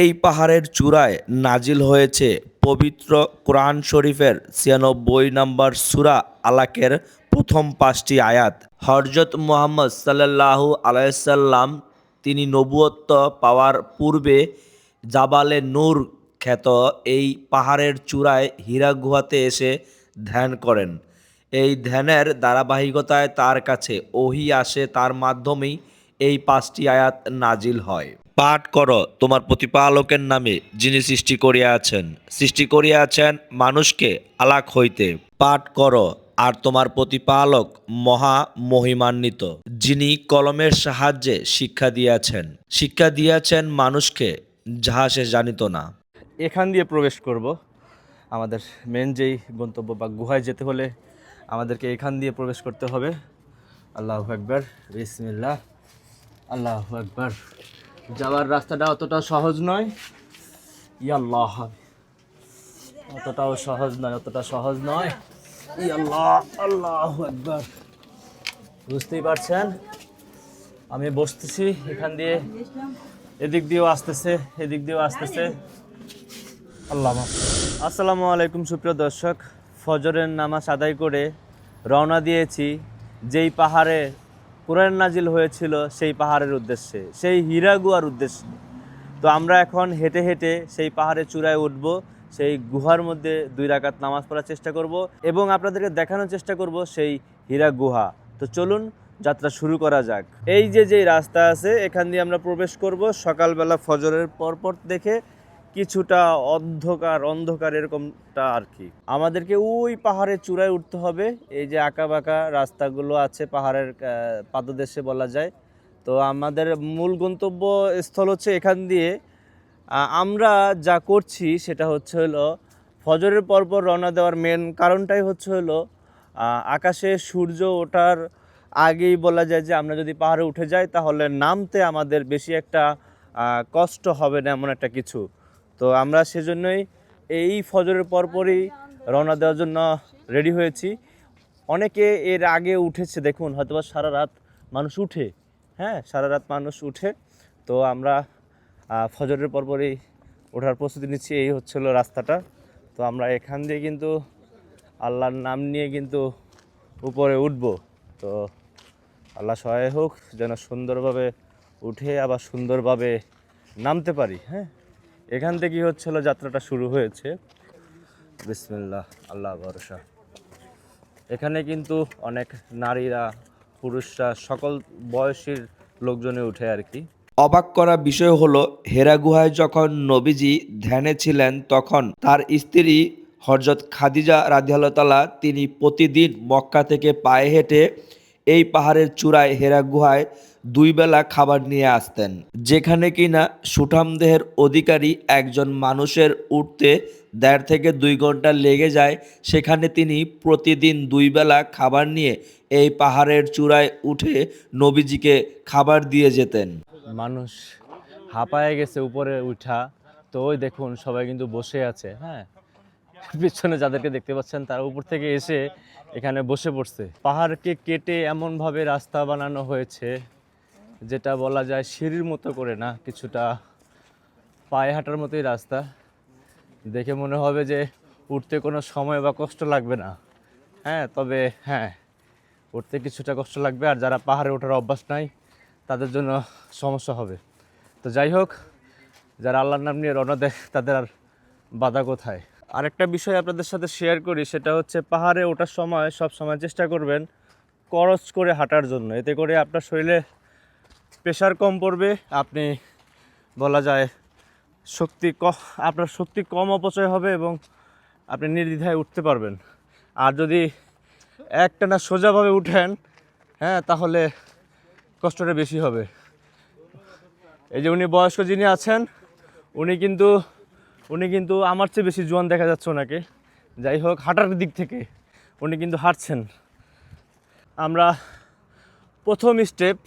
এই পাহাড়ের চূড়ায় নাজিল হয়েছে পবিত্র কোরআন শরীফের ছিয়ানব্বই নম্বর সুরা আলাকের প্রথম পাঁচটি আয়াত। হরজত মুহাম্মদ সাল্লাল্লাহু আলাইসাল্লাম তিনি নবুয়ত্ব পাওয়ার পূর্বে জাবালে নূর খ্যাত এই পাহাড়ের চূড়ায় হীরা গুহাতে এসে ধ্যান করেন। এই ধ্যানের ধারাবাহিকতায় তার কাছে ওহি আসে, তার মাধ্যমেই এই পাঁচটি আয়াত নাজিল হয়। পাঠ করো, তোমার প্রতিপালকের নামে যিনি সৃষ্টি করিয়াছেন সৃষ্টি করিয়াছেন মানুষকে আলাক হইতে। পাঠ করো, আর তোমার প্রতিপালক মহা মহিমান্বিত, যিনি কলমের সাহায্যে শিক্ষা দিয়াছেন। শিক্ষা দিয়াছেন মানুষকে, যাহা সে জানিত না। এখান দিয়ে প্রবেশ করব। আমাদের মেন যেই গন্তব্য বা গুহায় যেতে হলে আমাদেরকে এখান দিয়ে প্রবেশ করতে হবে। আল্লাহ একবার বিসমিল্লাহ। আল্লাহ একবার যাওয়ার রাস্তাটা অতটা সহজ নয়। ইয়াল্লাহ। অতটাও সহজ নয়, অতটা সহজ নয়। ইয়াল্লাহ, আল্লাহ একবার বুঝতেই পারছেন? আমি বসতেছি এখান দিয়ে। এদিক দিয়েও আসতেছে, এদিক দিয়েও আসতেছে। আল্লাহ। আসসালামু আলাইকুম, সুপ্রিয় দর্শক। ফজরের নামাজ আদায় করে রওনা দিয়েছি। যেই পাহাড়ে কোরআন নাজিল হয়েছিল সেই পাহাড়ের উদ্দেশ্যে, সেই হীরাগুয়ার উদ্দেশ্যে। তো আমরা এখন হেঁটে হেঁটে সেই পাহাড়ের চূড়ায় উঠব, সেই গুহার মধ্যে দুই রাকাত নামাজ পড়ার চেষ্টা করব এবং আপনাদেরকে দেখানোর চেষ্টা করব সেই হীরা গুহা। তো চলুন যাত্রা শুরু করা যাক। এই যে যে রাস্তা আছে, এখান দিয়ে আমরা প্রবেশ করব সকালবেলা ফজরের পরপর দেখে কিছুটা অন্ধকার অন্ধকার এরকমটা আর কি। আমাদেরকে ওই পাহাড়ের চূড়ায় উঠতে হবে। এই যে আঁকা বাঁকা রাস্তাগুলো আছে পাহাড়ের পাদদেশে বলা যায়। তো আমাদের মূল গন্তব্য স্থল হচ্ছে এখান দিয়ে। আমরা যা করছি সেটা হচ্ছে হলো ফজরের পরপর রওনা দেওয়ার মেন কারণটাই হচ্ছে হলো আকাশে সূর্য ওঠার আগেই বলা যায় যে আমরা যদি পাহাড়ে উঠে যাই তাহলে নামতে আমাদের বেশি একটা কষ্ট হবে না এমন একটা কিছু। তো আমরা সেজন্যই এই ফজরের পরপরই রওনা দেওয়ার জন্য রেডি হয়েছি। অনেকে এর আগে উঠেছে, দেখুন, হয়তোবা সারা রাত মানুষ উঠে হ্যাঁ সারা রাত মানুষ উঠে। তো আমরা ফজরের পরপরই ওঠার প্রস্তুতি নিচ্ছি, এই হচ্ছিল রাস্তাটা। তো আমরা এখান দিয়ে কিন্তু আল্লাহর নাম নিয়ে কিন্তু উপরে উঠবো। তো আল্লাহ সহায় হোক, যেন সুন্দরভাবে উঠে আবার সুন্দরভাবে নামতে পারি হ্যাঁ। এখান থেকেই হচ্ছিল যাত্রাটা শুরু হয়েছে। বিসমিল্লাহ আল্লাহ ভরসা। এখানে কিন্তু অনেক নারীরা, পুরুষরা, সকল বয়সীর লোকজনে উঠে আর কি। অবাক করা বিষয় হলো, হেরা গুহায় যখন নবীজি ধ্যানে ছিলেন তখন তার স্ত্রী হরজত খাদিজা রাধিয়াল্লাহ তিনি প্রতিদিন মক্কা থেকে পায়ে হেঁটে এই পাহাড়ের চূড়ায় হেরা গুহায় দুই বেলা খাবার নিয়ে আসতেন। যেখানে কিনা সুঠাম দেহের অধিকারী একজন মানুষের উঠতে দেড় থেকে দুই ঘণ্টা লেগে যায়, সেখানে তিনি প্রতিদিন দুই বেলা খাবার নিয়ে এই পাহাড়ের চূড়ায় উঠে নবীজিকে খাবার দিয়ে যেতেন। মানুষ হাঁপায়ে গেছে উপরে উঠা। তো ওই দেখুন সবাই কিন্তু বসে আছে হ্যাঁ? পিছনে যাদেরকে দেখতে পাচ্ছেন, তারা উপর থেকে এসে এখানে বসে পড়ছে। পাহাড়কে কেটে এমনভাবে রাস্তা বানানো হয়েছে, যেটা বলা যায় সিঁড়ির মতো করে না, কিছুটা পায়ে হাঁটার মতোই রাস্তা। দেখে মনে হবে যে উঠতে কোনো সময় বা কষ্ট লাগবে না। হ্যাঁ তবে হ্যাঁ উঠতে কিছুটা কষ্ট লাগবে, আর যারা পাহাড়ে ওঠার অভ্যাস নাই, তাদের জন্য সমস্যা হবে। তো যাই হোক, যারা আল্লাহর নাম নিয়ে রওনা দেয়, তাদের আর বাধা কোথায়? আরেকটা বিষয় আপনাদের সাথে শেয়ার করি, সেটা হচ্ছে পাহাড়ে ওঠার সময় সব সময় চেষ্টা করবেন করচ করে হাঁটার জন্য। এতে করে আপনার শরীরে প্রেশার কম পড়বে, আপনি বলা যায় শক্তি ক, আপনার শক্তি কম অপচয় হবে এবং আপনি নির্দ্বিধায় উঠতে পারবেন। আর যদি একটানা সোজাভাবে উঠেন হ্যাঁ তাহলে কষ্টটা বেশি হবে। এই যে উনি বয়স্ক যিনি আছেন, উনি কিন্তু উনি কিন্তু আমার চেয়ে বেশি জোয়ান দেখা যাচ্ছে ওনাকে। যাই হোক, হাঁটার দিক থেকে উনি কিন্তু হাঁটছেন। আমরা প্রথম স্টেপ,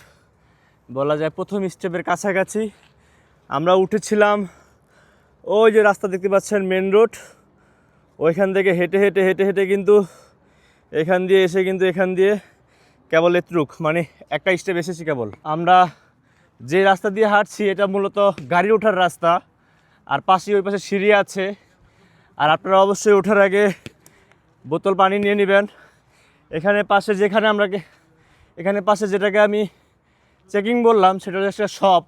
বলা যায় প্রথম স্টেপের কাছাকাছি আমরা উঠেছিলাম ওই যে রাস্তা দেখতে পাচ্ছেন মেন রোড ওইখান থেকে হেঁটে হেঁটে হেঁটে হেঁটে কিন্তু এখান দিয়ে এসে কিন্তু এখান দিয়ে কেবল এত্রুক মানে একটা স্টেপ এসেছি কেবল। আমরা যে রাস্তা দিয়ে হাঁটছি, এটা মূলত গাড়ি ওঠার রাস্তা। আর পাশে ওই পাশে সিঁড়ি আছে। আর আপনারা অবশ্যই ওঠার আগে বোতল পানি নিয়ে নেবেন। এখানে পাশে যেখানে আমরা এখানে পাশে যেটাকে আমি চেকিং বললাম, সেটা একটা শপ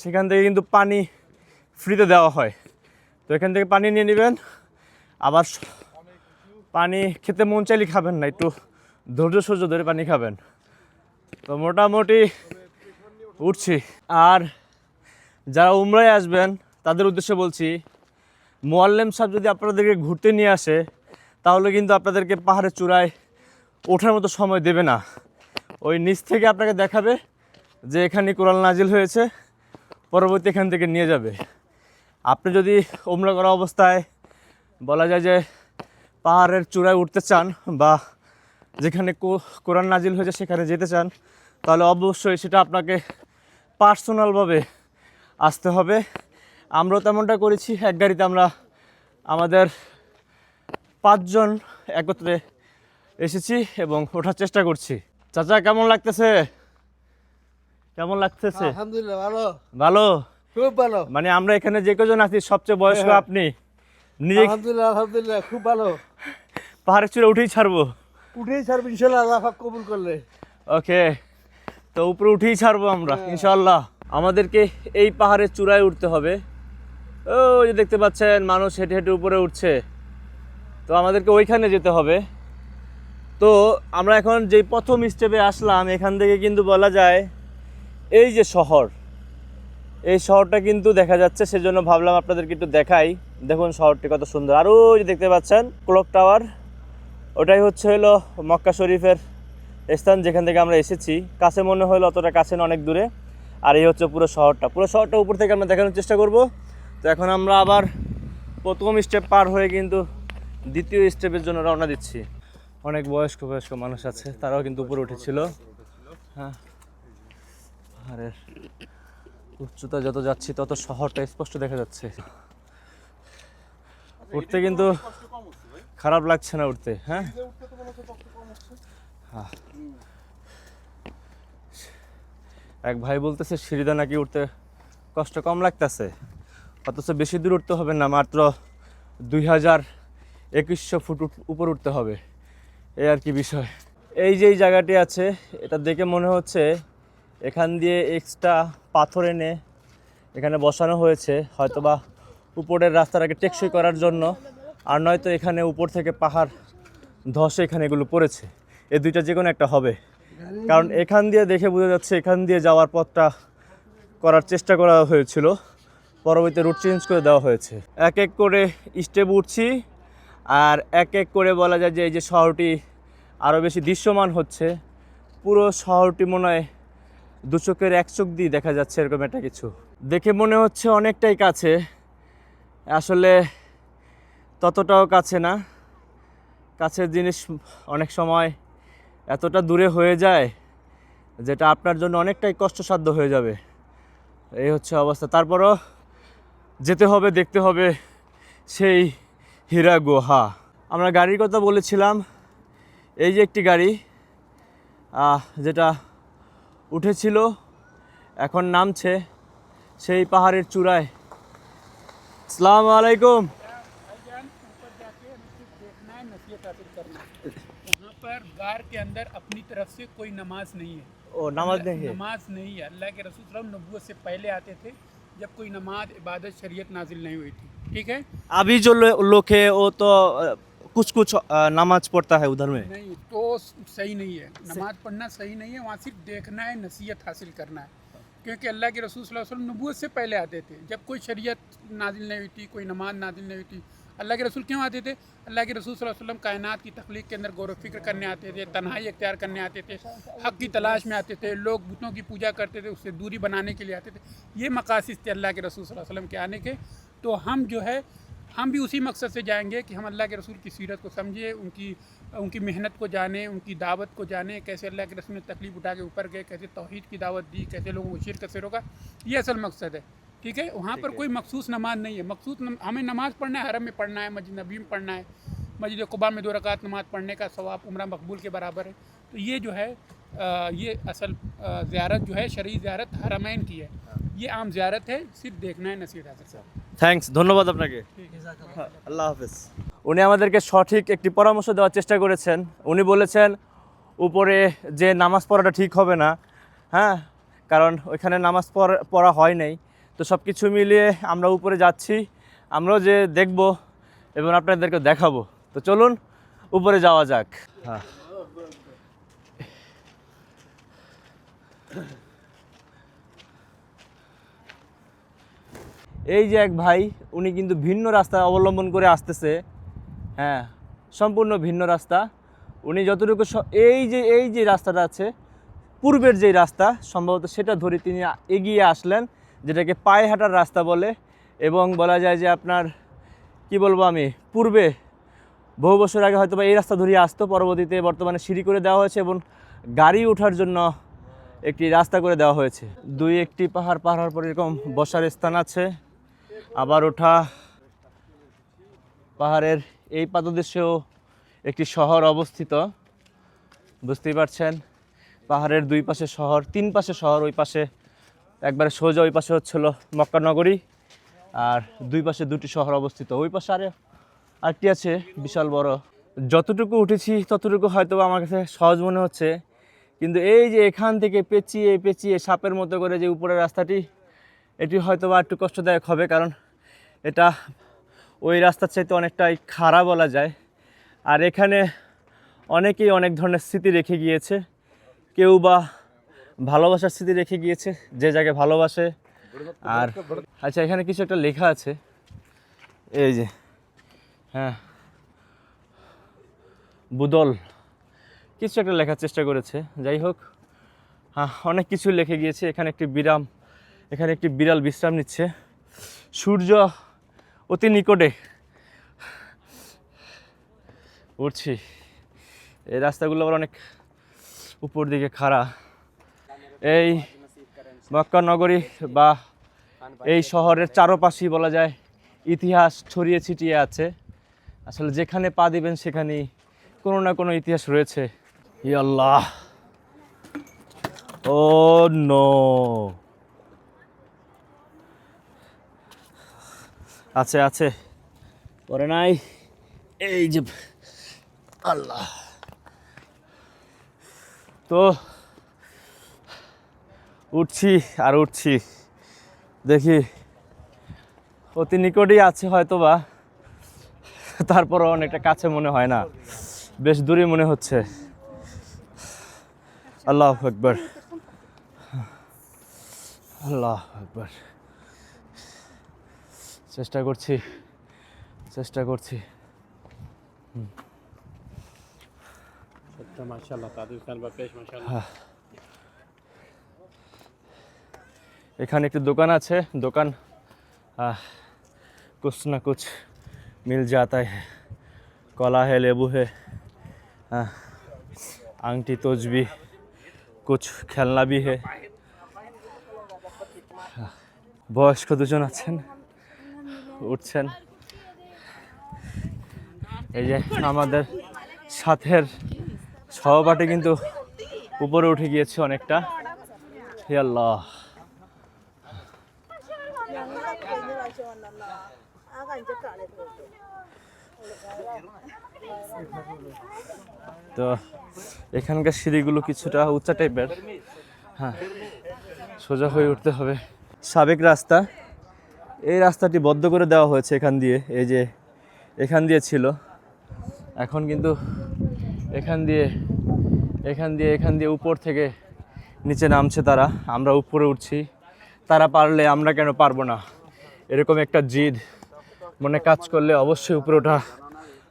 সেখান থেকে কিন্তু পানি ফ্রিতে দেওয়া হয়। তো এখান থেকে পানি নিয়ে নেবেন। আবার পানি খেতে মন চাইলে খাবেন না, একটু ধৈর্য সহ্য ধরে পানি খাবেন। তো মোটামুটি উঠছি। আর যারা উমরায় আসবেন তাদের উদ্দেশ্যে বলছি, মোয়াল্লেম সাহেব যদি আপনাদেরকে ঘুরতে নিয়ে আসে, তাহলে কিন্তু আপনাদেরকে পাহাড়ের চূড়ায় ওঠার মতো সময় দেবে না। ওই নিচ থেকে আপনাকে দেখাবে যে এখানে কোরআন নাজিল হয়েছে, পরবর্তী এখান থেকে নিয়ে যাবে। আপনি যদি ওমরা করা অবস্থায় বলা যায় যে পাহাড়ের চূড়ায় উঠতে চান বা যেখানে কোরআন নাজিল হয়েছে সেখানে যেতে চান, তাহলে অবশ্যই সেটা আপনাকে পার্সোনালভাবে আসতে হবে। আমরাও তেমনটা করেছি। এক গাড়িতে আমরা আমাদের পাঁচজন একত্রে এসেছি এবং ওঠার চেষ্টা করছি। চাচা কেমন লাগতেছে? কেমন লাগতেছে? আলহামদুলিল্লাহ ভালো। ভালো? খুব ভালো। মানে আমরা এখানে যে কজন আছি সবচেয়ে বয়স্ক হ্যাঁ। আপনি? নিজে আলহামদুলিল্লাহ আলহামদুলিল্লাহ খুব ভালো। পাহাড়ের চূড়ে উঠেই ছাড়বো। উঠেই ছাড়বো ইনশাল্লাহ আল্লাহ কবুল করলে। ওকে তো উপরে উঠেই ছাড়বো আমরা ইনশাল্লাহ। আমাদেরকে এই পাহাড়ের চূড়ায় উঠতে হবে। ও যে দেখতে পাচ্ছেন, মানুষ হেঁটে হেঁটে উপরে উঠছে। তো আমাদেরকে ওইখানে যেতে হবে। তো আমরা এখন যেই প্রথম স্টেপে আসলাম, এখান থেকে কিন্তু বলা যায়, এই যে শহর। এই শহরটা কিন্তু দেখা যাচ্ছে, সেজন্য ভাবলাম আপনাদেরকে একটু দেখাই। দেখুন শহরটি কত সুন্দর। আর ওই যে দেখতে পাচ্ছেন ক্লক টাওয়ার ওটাই হচ্ছে হলো মক্কা শরীফের স্থান যেখান থেকে আমরা এসেছি। কাছে মনে হলো অতটা কাছে না, অনেক দূরে। আর এই হচ্ছে পুরো শহরটা। পুরো শহরটা উপর থেকে আমরা দেখানোর চেষ্টা করব। তো এখন আমরা আবার প্রথম স্টেপ পার হয়ে কিন্তু দ্বিতীয় স্টেপের জন্য রওনা দিচ্ছি। অনেক বয়স্ক বয়স্ক মানুষ আছে, তারাও কিন্তু উপরে উঠেছিল। হ্যাঁ। আরে উচ্চতা যত যাচ্ছি, তত শহরটা স্পষ্ট দেখা যাচ্ছে। উঠতে কিন্তু খারাপ লাগছে না উঠতে হ্যাঁ? হ্যাঁ। এক ভাই বলতেছে সিঁড়িদা নাকি উঠতে কষ্ট কম লাগতেছে। অথচ বেশি দূর উঠতে হবে না, মাত্র দুই হাজার একুশশো ফুট উপর উঠতে হবে। এই আর কি বিষয়। এই যে এই জায়গাটি আছে, এটা দেখে মনে হচ্ছে এখান দিয়ে এক্সট্রা পাথর এনে এখানে বসানো হয়েছে, হয়তোবা উপরের রাস্তাটাকে টেকসই করার জন্য, আর নয়তো এখানে উপর থেকে পাহাড় ধসে এখানে এগুলো পড়েছে। এই দুইটা যে কোনো একটা হবে। কারণ এখান দিয়ে দেখে বোঝা যাচ্ছে এখান দিয়ে যাওয়ার পথটা করার চেষ্টা করা হয়েছিল। পরবর্তীতে রুট চেঞ্জ করে দেওয়া হয়েছে। এক এক করে স্টেপ উঠছি, আর এক এক করে বলা যায় যে এই যে শহরটি আরও বেশি দৃশ্যমান হচ্ছে, পুরো শহরটি মনে হয় দু চোখের এক চোখ দিয়ে দেখা যাচ্ছে এরকম একটা কিছু। দেখে মনে হচ্ছে অনেকটাই কাছে, আসলে ততটাও কাছে না। কাছের জিনিস অনেক সময় এতটা দূরে হয়ে যায়, যেটা আপনার জন্য অনেকটাই কষ্টসাধ্য হয়ে যাবে। এই হচ্ছে অবস্থা। তারপরও যেতে হবে দেখতে হবে সেই হীরা গুহা আমরা গাড়ির কথা বলেছিলাম এই যে একটি গাড়ি আহ, যেটা উঠেছিল এখন নামছে সেই পাহাড়ের চূড়ায় আসসালামু আলাইকুম देखना है नसीहत हासिल करना है वहाँ पर गार के अंदर अपनी तरफ से कोई नमाज नहीं है ও নামাজ দেখে नमाज नहीं है अल्लाह के रसूल सल्लल्लाहु अलैहि वसल्लम नबूवत से पहले आते थे जब कोई नमाज़ इबादत शरीयत नाजिल नहीं हुई थी। ठीक है? अभी जो लोग है वो तो कुछ कुछ नमाज़ पढ़ता है उधर में। नहीं तो सही नहीं है। नमाज़ पढ़ना सही नहीं है वहाँ सिर्फ़ देखना है नसीहत हासिल करना है। क्योंकि अल्लाह के रसूल सल्लल्लाहु अलैहि वसल्लम नबूत से पहले आते थे। जब कोई शरीयत नाजिल नहीं हुई थी कोई नमाज़ नाजिल नहीं हुई थी अल्लाह के रसूल क्यों आते थे? अल्लाह के रसूल वसल्लम कायनात की तख्लीक के अंदर गौर फ़िक्र करने आते थे, तन्हाई अख्तियार करने आते थे, हक की तलाश में आते थे, लोग बुतों की पूजा करते थे, उससे दूरी बनाने के लिए आते थे। ये मकासद थे अल्लाह के रसूल वसल्लम के आने के। तो हम जो है, हम भी उसी मकसद से जाएँगे कि हम अल्लाह के रसूल की सीरत को समझे, उनकी उनकी मेहनत को जाने, उनकी दावत को जाने, कैसे अल्लाह के रसूल ने तकलीफ़ उठा के ऊपर गए, कैसे तौहीद की दावत दी, कैसे लोगों को शिरकत से रोका। ये असल मकसद है। ठीक है वहाँ पर कोई मखसूस नमाज नहीं है मखसूस नम, हमें नमाज पढ़ना है हरम में पढ़ना है मस्जिद नबी में पढ़ना है मस्जिद कुबा में दो रकात नमाज पढ़ने का सवाब उम्र मकबूल के बराबर है तो ये जो है आ, ये असल ज़्यारत जो है शरी ज़्यारत हरमैन की है ये आम ज़्यारत है सिर्फ देखना है नसीहत हासिल থ্যাঙ্কস ধন্যবাদ আপনাকে আল্লাহ হাফেজ উনি আমাদেরকে সঠিক একটি পরামর্শ দেওয়ার চেষ্টা করেছেন উনি বলেছেন উপরে যে নামাজ পড়াটা ঠিক হবে না হ্যাঁ কারণ ওইখানে নামাজ পড়া- পড়া হয় নাই তো সব কিছু মিলিয়ে আমরা উপরে যাচ্ছি। আমরাও যে দেখব এবং আপনাদেরকে দেখাবো। তো চলুন উপরে যাওয়া যাক। হ্যাঁ। এই যে এক ভাই উনি কিন্তু ভিন্ন রাস্তা অবলম্বন করে আসতেছে। হ্যাঁ সম্পূর্ণ ভিন্ন রাস্তা। উনি যতটুকু এই যে এই যে রাস্তাটা আছে পূর্বের যেই রাস্তা সম্ভবত সেটা ধরে তিনি এগিয়ে আসলেন। যেটাকে পায়ে হাঁটার রাস্তা বলে এবং বলা যায় যে আপনার, কি বলব আমি, পূর্বে বহু বছর আগে হয়তো বা এই রাস্তা ধরিয়ে আসতো, পরবর্তীতে বর্তমানে সিঁড়ি করে দেওয়া হয়েছে এবং গাড়ি ওঠার জন্য একটি রাস্তা করে দেওয়া হয়েছে। দুই একটি পাহাড় পাহাড় পর এরকম বসার স্থান আছে। আবার ওঠা পাহাড়ের এই পাদদেশেও একটি শহর অবস্থিত। বুঝতেই পারছেন? পাহাড়ের দুই পাশে শহর, তিন পাশে শহর, ওই পাশে একবারে সোজা ওই পাশে হচ্ছিল মক্কা নগরী আর দুই পাশে দুটি শহর অবস্থিত। ওই পাশে আরে আরেকটি আছে, বিশাল বড়। যতটুকু উঠেছি, ততটুকু হয়তো আমার কাছে সহজ মনে হচ্ছে। কিন্তু এই যে এখান থেকে পেঁচিয়ে পেঁচিয়ে সাপের মতো করে যে উপরের রাস্তাটি, এটি হয়তো বা একটু কষ্টদায়ক হবে, কারণ এটা ওই রাস্তার চাইতে অনেকটাই খাড়া বলা যায়। আর এখানে অনেকেই অনেক ধরনের স্মৃতি রেখে গিয়েছে। কেউ বা ভালোবাসার স্মৃতি রেখে গিয়েছে যে জায়গায় ভালোবাসে। আর আচ্ছা এখানে কিছু একটা লেখা আছে। এই যে হ্যাঁ। বুদল। কিছু একটা লেখার চেষ্টা করেছে যাই হোক। হ্যাঁ অনেক কিছু লিখে গিয়েছে এখানে একটি বিরাম এখানে একটি বিড়াল বিশ্রাম নিচ্ছে। সূর্য অতি নিকটে। উঠছি। এই রাস্তাগুলো আবার অনেক উপর দিকে খাড়া। এই মক্কা নগরী বা এই শহরের চারপাশেই বলা যায় ইতিহাস ছড়িয়ে ছিটিয়ে আছে। আসলে যেখানে পা দিবেন সেখানেই কোনো না কোনো ইতিহাস রয়েছে। আল্লাহ। Oh no. আছে আছে। পরে নাই। এই যে আল্লাহ। তো উঠছি আর উঠছি। দেখি অতি নিকটেই আছে হয়তো বা তারপরও অনেকটা কাছে মনে হয় না। বেশ দূরে মনে হচ্ছে। আল্লাহ একবার আল্লাহ একবার চেষ্টা করছি চেষ্টা করছি। হুম মাশাল্লাহ তাদের বেশ মাশাল্লাহ হ্যাঁ। এখানে একটি দোকান আছে, দোকান কুছ না কুছ মিল যাতায় কলা হে, লেবু হে আংটি তোজবি কুছ খেলনা বি হে। বয়স্ক দুজন আছেন, উঠছেন। এই যে আমাদের সাথের সহপাঠী কিন্তু উপরে উঠে গিয়েছে অনেকটা। হে আল্লাহ। তো এখানকার সিঁড়িগুলো কিছুটা উঁচা টাইপের। হ্যাঁ সোজা হয়ে উঠতে হবে। সাবেক রাস্তা, এই রাস্তাটি বদ্ধ করে দেওয়া হয়েছে এখান দিয়ে, এই যে এখান দিয়ে ছিল। এখন কিন্তু এখান দিয়ে এখান দিয়ে এখান দিয়ে উপর থেকে নিচে নামছে তারা। আমরা উপরে উঠছি। তারা পারলে আমরা কেন পারব না? এরকম একটা জিদ মনে কাজ করলে অবশ্যই উপরে ওঠা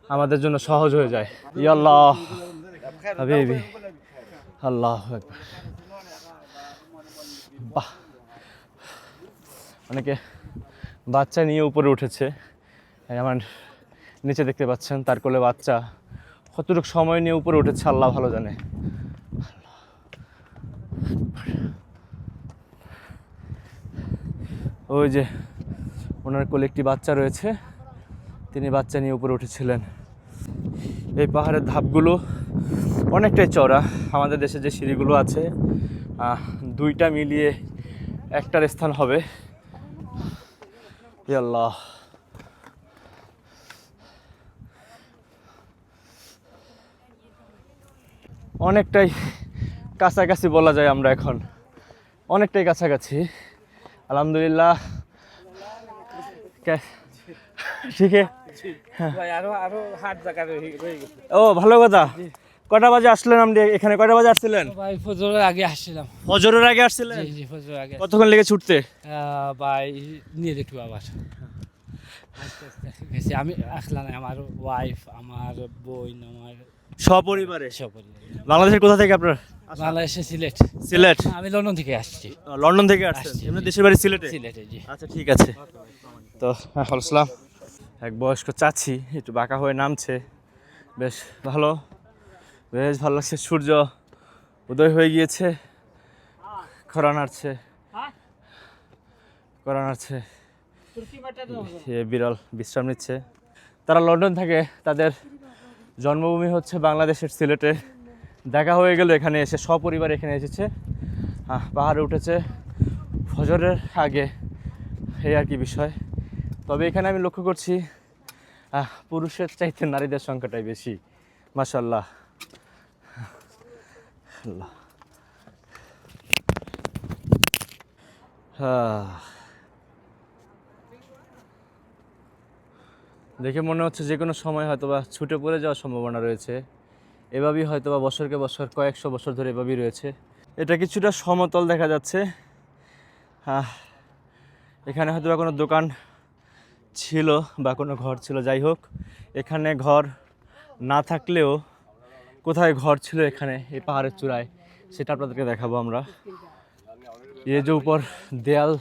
আমাদের জন্য সহজ হয়ে যায়। ইয়াল্লাহ। আল্লাহ অনেকে বাচ্চা নিয়ে উপরে উঠেছে। আমার নিচে দেখতে পাচ্ছেন, তার কোলে বাচ্চা। কতটুকু সময় নিয়ে উপরে উঠেছে, আল্লাহ ভালো জানে। ওই যে ওনার কোলে একটি বাচ্চা রয়েছে। তিনি বাচ্চা নিয়ে উপরে উঠেছিলেন। এই পাহাড়ের ধাপগুলো অনেকটাই চড়া আমাদের দেশে যে সিঁড়িগুলো আছে দুইটা মিলিয়ে একটার স্থান হবে। আল্লাহ অনেকটাই কাছাকাছি বলা যায় আমরা এখন। অনেকটাই কাছাকাছি। আলহামদুলিল্লাহ। ঠিক আছে গেছে ও ভালো কথা। কটা বাজে আসলেন আপনি? এখানে কটা বাজে আসছিলেন? ভাই ফজরের আগে আসছিলাম। ফজরের আগে আসছিলেন? জি জি ফজরের আগে। কতক্ষণ লেগে ছুটতে? ভাই নিয়ে দেখব আবার। গেছি আমি আসলাম আমার ওয়াইফ আমার বোন আমার সপরিবারে? সব পরিবার। বাংলাদেশের কোথা থেকে আপনার? বাংলাদেশে সিলেট। সিলেট? আমি লন্ডন থেকে আসছি। লন্ডন থেকে আসছি, এমনি দেশের বাড়ি সিলেটে? সিলেটে জি। আচ্ছা ঠিক আছে। তো হ্যাঁ হলসলাম এক বয়স্ক চাচি, একটু বাঁকা হয়ে নামছে। বেশ ভালো বেশ ভালো লাগছে, সূর্য উদয় হয়ে গিয়েছে। খরা নাড়ছে। খরা নাড়ছে। বিরল বিশ্রাম নিচ্ছে। তারা লন্ডন থাকে, তাদের জন্মভূমি হচ্ছে বাংলাদেশের সিলেটে। দেখা হয়ে গেল এখানে এসে, সপরিবার এখানে এসেছে। পাহাড়ে উঠেছে। ফজরের আগে, এই আর কি বিষয়। তবে এখানে আমি লক্ষ্য করছি পুরুষের চাইতে নারীদের সংখ্যাটাই বেশি। মাসাল্লাহ দেখে মনে হচ্ছে যে কোনো সময় হয়তো বা ছুটে পড়ে যাওয়ার সম্ভাবনা রয়েছে। এভাবেই হয়তো বা বছরকে বছর, কয়েকশো বছর ধরে এভাবেই রয়েছে। এটা কিছুটা সমতল দেখা যাচ্ছে। এখানে হয়তো বা কোনো দোকান ছিল বা কোনো ঘর ছিল, যাই হোক, এখানে ঘর না থাকলেও কোথায় ঘর ছিল এখানে, এই পাহাড়ের চূড়ায়, সেটা আপনাদেরকে দেখাবো আমরা। এই যে উপর দেয়াল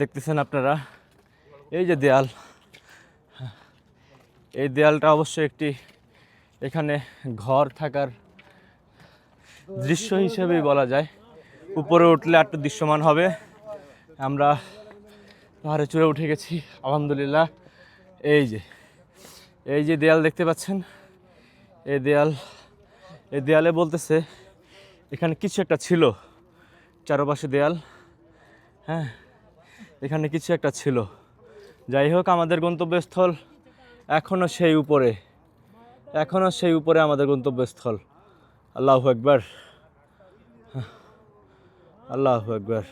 দেখতেছেন আপনারা, এই যে দেয়াল, এই দেয়ালটা অবশ্যই একটি এখানে ঘর থাকার দৃশ্য হিসেবেই বলা যায়। উপরে উঠলে একটু দৃশ্যমান হবে। আমরা পাহাড়ে চড়ে উঠে গেছি, আলহামদুলিল্লাহ। এই যে এই যে দেয়াল দেখতে পাচ্ছেন? এই দেয়াল, এই দেয়ালে বলতেছে, এখানে কিছু একটা ছিল, চারপাশে দেয়াল হ্যাঁ? এখানে কিছু একটা ছিল। যাই হোক, আমাদের গন্তব্যস্থল এখনও সেই উপরে এখনও সেই উপরে আমাদের গন্তব্যস্থল। আল্লাহ একবার আল্লাহ একবার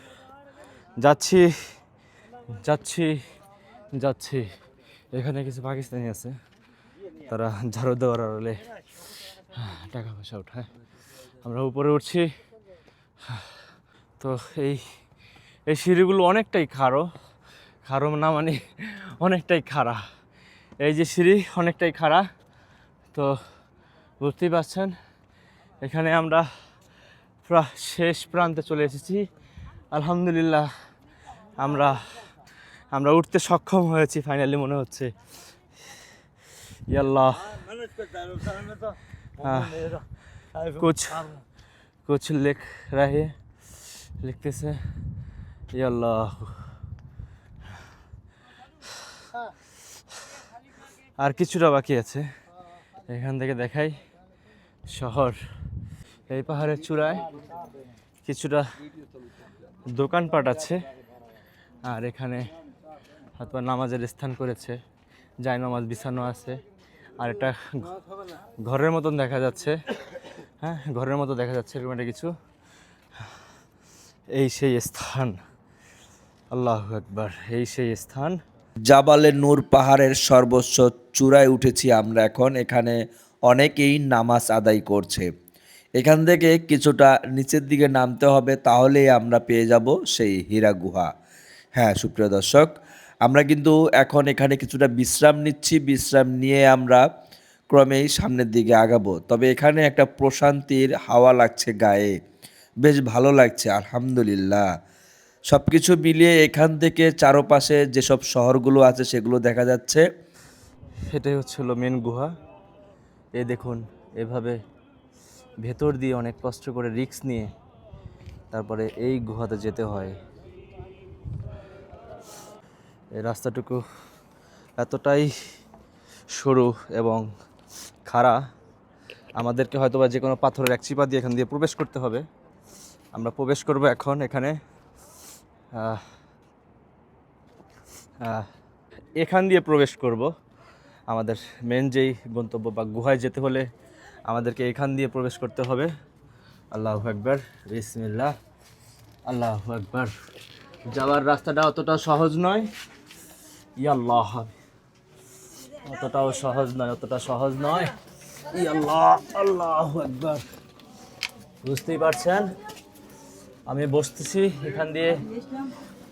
যাচ্ছি যাচ্ছি যাচ্ছি। এখানে কিছু পাকিস্তানি আছে। তারা ঝাড়ু দেওয়ার আড়ালে টাকা পয়সা উঠায়। আমরা উপরে উঠছি। তো এই এই সিঁড়িগুলো অনেকটাই খাড়ো। খারো না মানে অনেকটাই খাড়া। এই যে সিঁড়ি অনেকটাই খাড়া। তো বুঝতেই পারছেন, এখানে আমরা শেষ প্রান্তে চলে এসেছি। আলহামদুলিল্লাহ, আমরা আমরা উঠতে সক্ষম হয়েছি ফাইনালি মনে হচ্ছে। ইয়াল্লাহ। কুছ কুছ লেখ রাহে, লিখতেছে, ইয়াল্লাহ। আর কিছুটা বাকি আছে। এখান থেকে দেখাই শহর। এই পাহাড়ের চূড়ায় কিছুটা দোকানপাট আছে। আর এখানে হয়তো নামাজের স্থান করেছে জায় নামাজ বিছানো আছে, আর এটা ঘরের মতন দেখা যাচ্ছে হ্যাঁ ঘরের মতো দেখা যাচ্ছে, এরকম একটা কিছু। এই সেই স্থান, আল্লাহ একবার এই সেই স্থান। জাবালে নূর পাহাড়ের সর্বোচ্চ চূড়ায় উঠেছি আমরা এখন, এখানে অনেকেই নামাজ আদায় করছে। এখান থেকে কিছুটা নিচের দিকে নামতে হবে, তাহলেই আমরা পেয়ে যাব সেই হীরা গুহা। হ্যাঁ সুপ্রিয় দর্শক আমরা কিন্তু এখন এখানে কিছুটা বিশ্রাম নিচ্ছি। বিশ্রাম নিয়ে আমরা ক্রমেই সামনের দিকে আগাবো। তবে এখানে একটা প্রশান্তির হাওয়া লাগছে গায়ে। বেশ ভালো লাগছে, আলহামদুলিল্লাহ। সব কিছু মিলিয়ে এখান থেকে চারপাশে যেসব শহরগুলো আছে সেগুলো দেখা যাচ্ছে। সেটাই হচ্ছিল মেন গুহা। এ দেখুন, এভাবে ভেতর দিয়ে অনেক কষ্ট করে রিক্স নিয়ে তারপরে এই গুহাতে যেতে হয়। এই রাস্তাটুকু এতটাই সরু এবং খাড়া। আমাদেরকে হয়তো বা যে কোনো পাথরের এক চিপা দিয়ে এখান দিয়ে প্রবেশ করতে হবে। আমরা প্রবেশ করব এখন এখানে। এখান দিয়ে প্রবেশ করব। আমাদের মেন যেই গন্তব্য বা গুহায় যেতে হলে আমাদেরকে এখান দিয়ে প্রবেশ করতে হবে। আল্লাহ একবার বিসমিল্লাহ। আল্লাহ একবার যাওয়ার রাস্তাটা অতটা সহজ নয়। ইয়াল্লাহ অতটাও সহজ নয় অতটা সহজ নয় ইয়াল্লাহ আল্লাহ একবার বুঝতেই পারছেন আমি বসতেছি এখান দিয়ে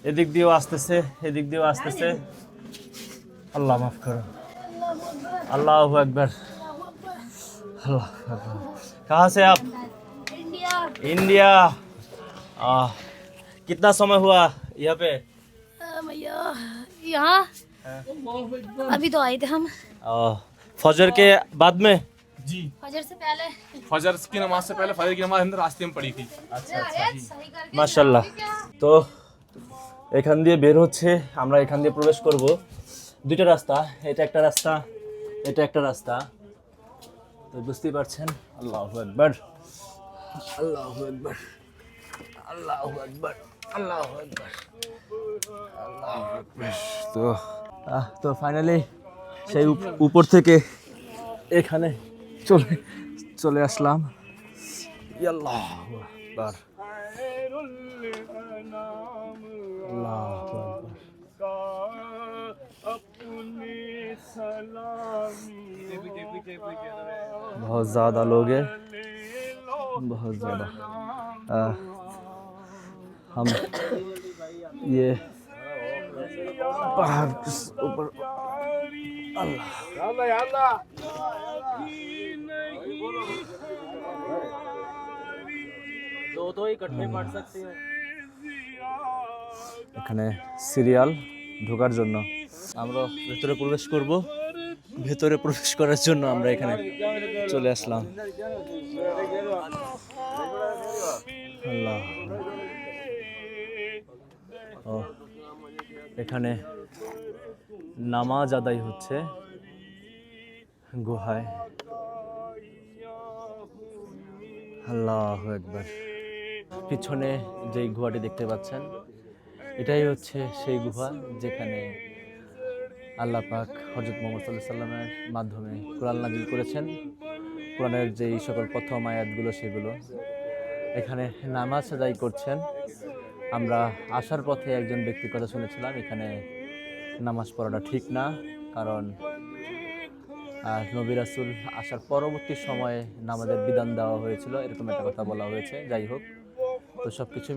এদিক দিয়েও আসতেছে এদিক দিয়েও আসতেছে আল্লাহ মাফ করো আল্লাহ একবার আল্লাহ আকবার कहाँ से आप इंडिया इंडिया आ, कितना समय हुआ यहाँ पे भैया यहाँ अभी तो आए थे हम आ, फजर के बाद में फजर से पहले फजर की नमाज से पहले फजर की नमाज हमने रास्ते में पढ़ी थी सही करके মাশাল্লাহ তো এখান দিয়ে বের হচ্ছে আমরা এখান দিয়ে প্রবেশ করব দুইটা রাস্তা এটা একটা রাস্তা এটা একটা রাস্তা তো বুঝতেই পারছেন আল্লাহ একবার আল্লাহ একবার আল্লাহ একবার আল্লাহ একবার আল্লাহ একবার তো আহ, তো ফাইনালি সেই উপ- উপর থেকে এখানে চলে চলে আসলাম আল্লাহ একবার আল্লাহ আকবার। बहुत ज़्यादा लोग हैं बहुत ज़्यादा आ, हम ये पहाड़ के ऊपर दो तो इकट्ठे पढ़ सकते हैं এখানে সিরিয়াল ঢোকার জন্য আমরা ভেতরে প্রবেশ করব ভেতরে প্রবেশ করার জন্য আমরা এখানে চলে আসলাম আল্লাহ এখানে নামাজ আদায় হচ্ছে গুহায়। আল্লাহ একবার পিছনে যেই গুহাটি দেখতে পাচ্ছেন, এটাই হচ্ছে সেই গুহা যেখানে আল্লাহ পাক হজরত মোহাম্মদ সাল্লাহ সাল্লামের মাধ্যমে কোরআন নাজিল করেছেন। কোরআনের যেই সকল প্রথম আয়াতগুলো সেগুলো এখানে নামাজ আদায় করছেন। আমরা আসার পথে একজন ব্যক্তির কথা শুনেছিলাম, এখানে নামাজ পড়াটা ঠিক না, কারণ নবী রাসুল আসার পরবর্তী সময়ে নামাজের বিধান দেওয়া হয়েছিল, এরকম একটা কথা বলা হয়েছে, যাই হোক। তো সব কিছু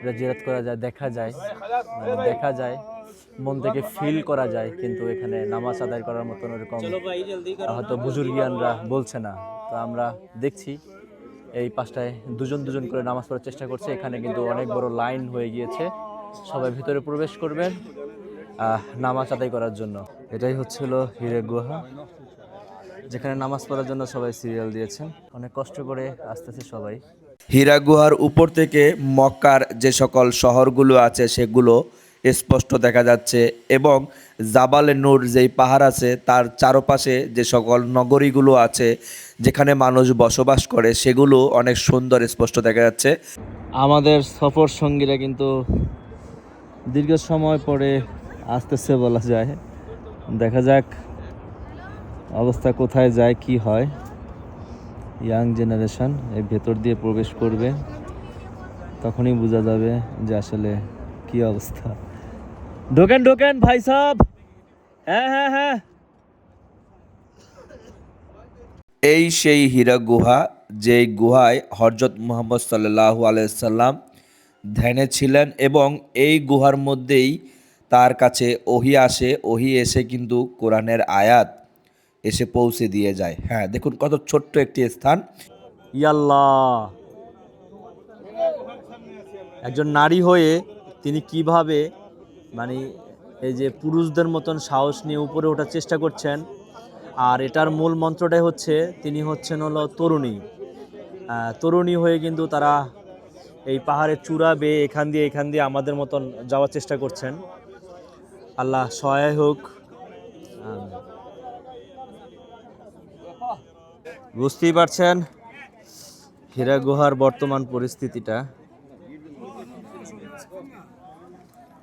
এটা জিরাত করা যায়, দেখা যায় মানে দেখা যায়, মন থেকে ফিল করা যায়, কিন্তু এখানে নামাজ আদায় করার মতন ওরকম, হয়তো বুজুর্গিয়ানরা বলছে না। তো আমরা দেখছি এই পাঁচটায় দুজন দুজন করে নামাজ পড়ার চেষ্টা করছে। এখানে কিন্তু অনেক বড় লাইন হয়ে গিয়েছে। সবাই ভিতরে প্রবেশ করবেন নামাজ আদায় করার জন্য। এটাই হচ্ছিল হিরে গুহা, যেখানে নামাজ পড়ার জন্য সবাই সিরিয়াল দিয়েছেন। অনেক কষ্ট করে আসতেছে সবাই। হীরা গুহার উপর থেকে মক্কার যে সকল শহরগুলো আছে, সেগুলো স্পষ্ট দেখা যাচ্ছে এবং জাবালে নূর যেই পাহাড় আছে, তার চারপাশে যে সকল নগরীগুলো আছে, যেখানে মানুষ বসবাস করে, সেগুলো অনেক সুন্দর স্পষ্ট দেখা যাচ্ছে। আমাদের সফর সঙ্গীরা কিন্তু দীর্ঘ সময় পরে আসতেছে বলা যায়। দেখা যাক অবস্থা কোথায় যায়, কি হয়। ইয়াং জেনারেশন এই ভেতর দিয়ে প্রবেশ করবে, তখনই বোঝা যাবে যে আসলে কি অবস্থা। ঢোকেন ঢোকেন, ভাই সাহ হ্যাঁ হ্যাঁ হ্যাঁ। এই সেই হীরা গুহা, যেই গুহায় হরজত মোহাম্মদ সাল্লাহ আলাইসাল্লাম ধ্যানে ছিলেন এবং এই গুহার মধ্যেই তার কাছে ওহি আসে, ওহি এসে কিন্তু কোরআনের আয়াত এসে পৌঁছে দিয়ে যায়। হ্যাঁ দেখুন কত ছোট্ট একটি স্থান। ইয়াল্লাহ। একজন নারী হয়ে তিনি কীভাবে মানে এই যে পুরুষদের মতন সাহস নিয়ে উপরে ওঠার চেষ্টা করছেন। আর এটার মূল মন্ত্রটাই হচ্ছে, তিনি হচ্ছেন হলো তরুণী। তরুণী হয়ে কিন্তু তারা এই পাহাড়ের চূড়া বেয়ে এখান দিয়ে এখান দিয়ে আমাদের মতন যাওয়ার চেষ্টা করছেন। আল্লাহ সহায় হোক। বুঝতেই পারছেন? হীরা গুহার বর্তমান পরিস্থিতিটা।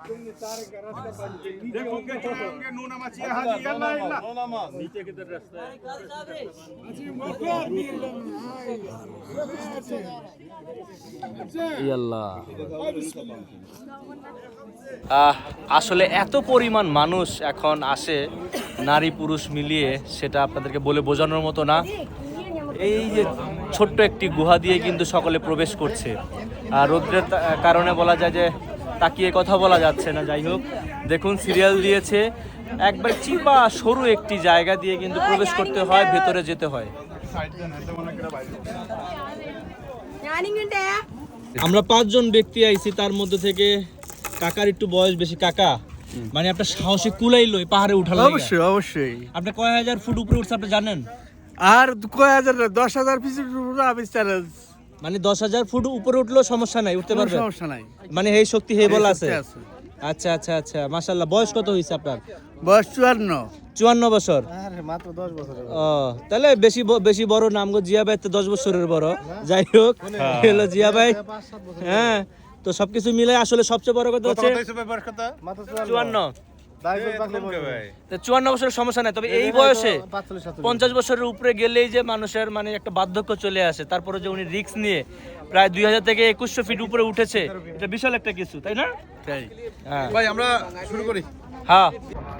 चले होंगे नो नमाज देखोगे चले होंगे देखोगे चले होंगे नो नमाज ये हाजी अल्लाह अल्लाह नीचे की तरफ रास्ता है ইয়াল্লাহ আহ, আসলে এত পরিমাণ মানুষ এখন আসে নারী পুরুষ মিলিয়ে সেটা আপনাদেরকে বলে বোঝানোর মতো না এই যে ছোট্ট একটি গুহা দিয়ে কিন্তু সকলে প্রবেশ করছে আর রৌদ্রের তা- কারণে বলা যায় যে তাকিয়ে কথা বলা যাচ্ছে না যাই হোক। দেখুন সিরিয়াল দিয়েছে। একবার চিপা সরু একটি জায়গা দিয়ে কিন্তু প্রবেশ করতে হয় ভেতরে যেতে হয়। আমরা পাঁচজন ব্যক্তি আইছি তার মধ্যে থেকে কাকার একটু বয়স বেশি। কাকা মানে আপনার সাহসে কুলাইলো পাহাড়ে উঠালো অবশ্যই অবশ্যই। আপনি কয় হাজার ফুট উপরে উঠছে আপনি জানেন? আর কয় হাজার দশ হাজার আমি চ্যালেঞ্জ মানে দশ হাজার ফুট উপরে উঠলেও সমস্যা নাই উঠতে পারবে? সমস্যা নাই। মানে এই শক্তি হে বল আছে? আচ্ছা আচ্ছা আচ্ছা মাশাল্লাহ বয়স কত হয়েছে আপনার? বয়স চুয়ান্ন। চুয়ান্ন বছর। মাত্র দশ বছর ও তাহলে বেশি বেশি বড় নাম গো জিয়া ভাই তো দশ বছরের বড়। যাই হোক হলো জিয়া ভাই। হ্যাঁ তো সবকিছু মিলে আসলে সবচেয়ে বড় কথা হচ্ছে চুয়ান্ন। চুয়ান্ন বছরের সমস্যা নাই তবে এই বয়সে পঞ্চাশ বছরের উপরে গেলেই যে মানুষের মানে একটা বার্ধক্য চলে আসে তারপরে যে উনি রিক্স নিয়ে প্রায় দুই হাজার থেকে একুশশো ফিট উপরে উঠেছে এটা বিশাল একটা কিছু তাই না? হ্যাঁ। ভাই আমরা শুরু করি। হ্যাঁ।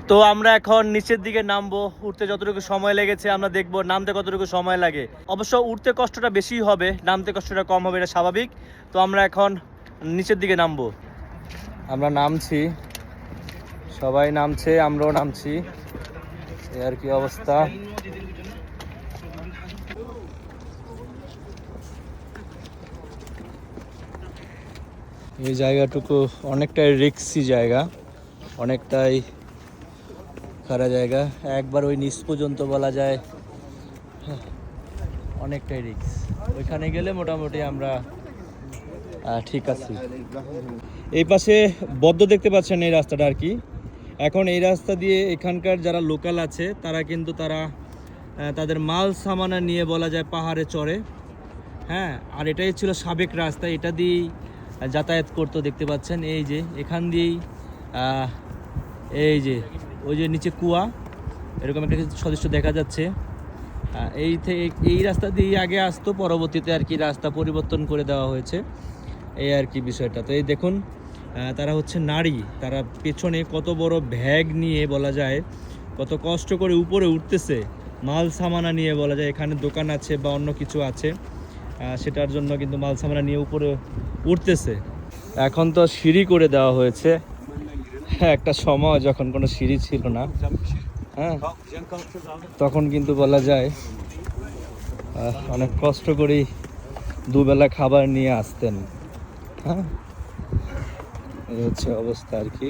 তো আমরা এখন নিচের দিকে নামবো উঠতে যতটুকু সময় লেগেছে আমরা দেখব নামতে কতটুকু সময় লাগে। অবশ্য উঠতে কষ্টটা বেশি হবে নামতে কষ্টটা কম হবে এটা স্বাভাবিক। তো আমরা এখন নিচের দিকে নামবো। আমরা নামছি। সবাই নামছে, আমরাও নামছি। আর কি অবস্থা। এই জায়গাটুকু অনেকটাই রিক্সি জায়গা, অনেকটাই খারাপ জায়গা। একবার ওই নিচ পর্যন্ত বলা যায়, অনেকটাই রিক্স। ওইখানে গেলে মোটামুটি আমরা ঠিক আছি। এই পাশে বদ্ধ দেখতে পাচ্ছেন এই রাস্তাটা আর কি। এখন এই রাস্তা দিয়ে এখানকার যারা লোকাল আছে, তারা কিন্তু তারা তাদের মাল সামানা নিয়ে বলা যায় পাহাড়ে চড়ে। হ্যাঁ আর এটাই ছিল সাবেক রাস্তা, এটা দিয়েই যাতায়াত করতো, দেখতে পাচ্ছেন, এই যে, এখান দিয়েই এই যে, ওই যে নিচে কুয়া, এরকম একটা সদস্য দেখা যাচ্ছে। এই এই রাস্তা দিয়েই আগে আসতো, পরবর্তীতে আর কি রাস্তা পরিবর্তন করে দেওয়া হয়েছে। এই আর কি বিষয়টা। তো এই দেখুন তারা হচ্ছে নারী। তারা পেছনে কত বড় ব্যাগ নিয়ে বলা যায়, কত কষ্ট করে উপরে উঠতেছে, মাল সামানা নিয়ে বলা যায়, এখানে দোকান আছে বা অন্য কিছু আছে সেটার জন্য কিন্তু মাল সামানা নিয়ে উপরে উঠতেছে। এখন তো সিঁড়ি করে দেওয়া হয়েছে। হ্যাঁ একটা সময় যখন কোনো সিঁড়ি ছিল না হ্যাঁ তখন কিন্তু বলা যায় অনেক কষ্ট করেই দুবেলা খাবার নিয়ে আসতেন হ্যাঁ। এই হচ্ছে অবস্থা আর কি।